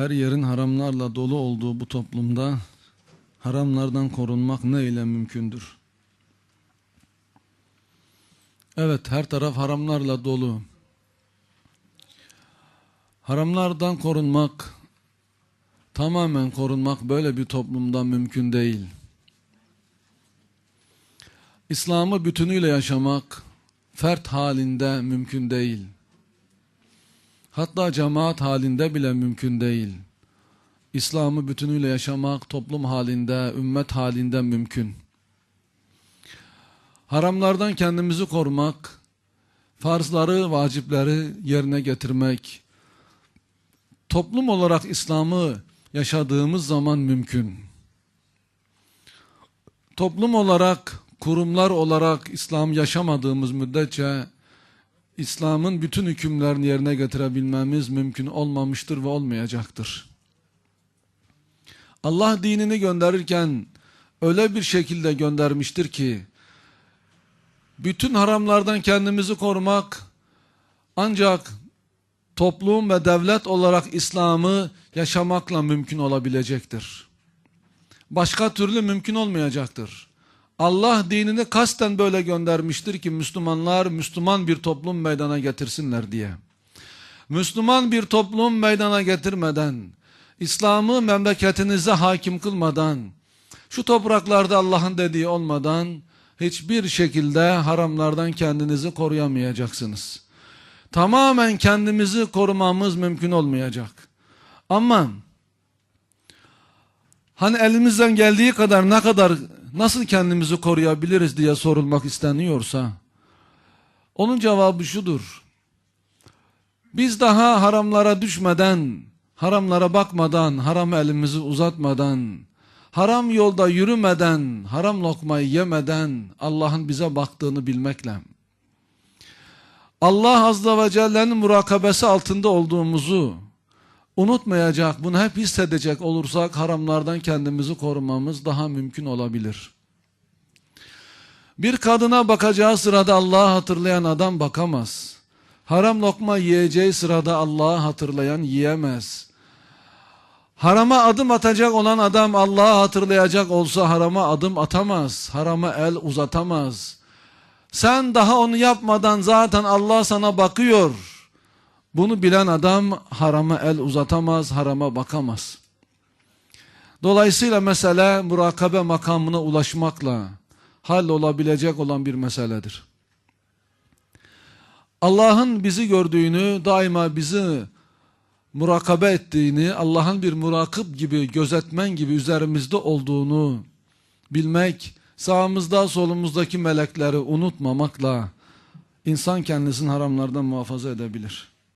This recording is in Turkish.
Her yerin haramlarla dolu olduğu bu toplumda haramlardan korunmak ne ile mümkündür? Evet, her taraf haramlarla dolu. Haramlardan korunmak, tamamen korunmak böyle bir toplumda mümkün değil. İslam'ı bütünüyle yaşamak, fert halinde mümkün değil. Hatta cemaat halinde bile mümkün değil. İslam'ı bütünüyle yaşamak toplum halinde, ümmet halinde mümkün. Haramlardan kendimizi korumak, farzları, vacipleri yerine getirmek, toplum olarak İslam'ı yaşadığımız zaman mümkün. Toplum olarak, kurumlar olarak İslam yaşamadığımız müddetçe İslam'ın bütün hükümlerini yerine getirebilmemiz mümkün olmamıştır ve olmayacaktır. Allah dinini gönderirken öyle bir şekilde göndermiştir ki bütün haramlardan kendimizi korumak ancak toplum ve devlet olarak İslam'ı yaşamakla mümkün olabilecektir. Başka türlü mümkün olmayacaktır. Allah dinini kasten böyle göndermiştir ki Müslümanlar Müslüman bir toplum meydana getirsinler diye. Müslüman bir toplum meydana getirmeden, İslam'ı memleketinize hakim kılmadan, şu topraklarda Allah'ın dediği olmadan hiçbir şekilde haramlardan kendinizi koruyamayacaksınız. Tamamen kendimizi korumamız mümkün olmayacak. Ama hani elimizden geldiği kadar ne kadar nasıl kendimizi koruyabiliriz diye sorulmak isteniyorsa onun cevabı şudur. Biz daha haramlara düşmeden, haramlara bakmadan, haram elimizi uzatmadan, haram yolda yürümeden, haram lokmayı yemeden Allah'ın bize baktığını bilmekle, Allah Azze ve Celle'nin murakabesi altında olduğumuzu unutmayacak, bunu hep hissedecek olursak haramlardan kendimizi korumamız daha mümkün olabilir. Bir kadına bakacağı sırada Allah'ı hatırlayan adam bakamaz. Haram lokma yiyeceği sırada Allah'ı hatırlayan yiyemez. Harama adım atacak olan adam Allah'ı hatırlayacak olsa harama adım atamaz. Harama el uzatamaz. Sen daha onu yapmadan zaten Allah sana bakıyor. Bunu bilen adam harama el uzatamaz, harama bakamaz. Dolayısıyla mesele murakabe makamına ulaşmakla hal olabilecek olan bir meseledir. Allah'ın bizi gördüğünü, daima bizi murakabe ettiğini, Allah'ın bir murakip gibi, gözetmen gibi üzerimizde olduğunu bilmek, sağımızda solumuzdaki melekleri unutmamakla insan kendisini haramlardan muhafaza edebilir.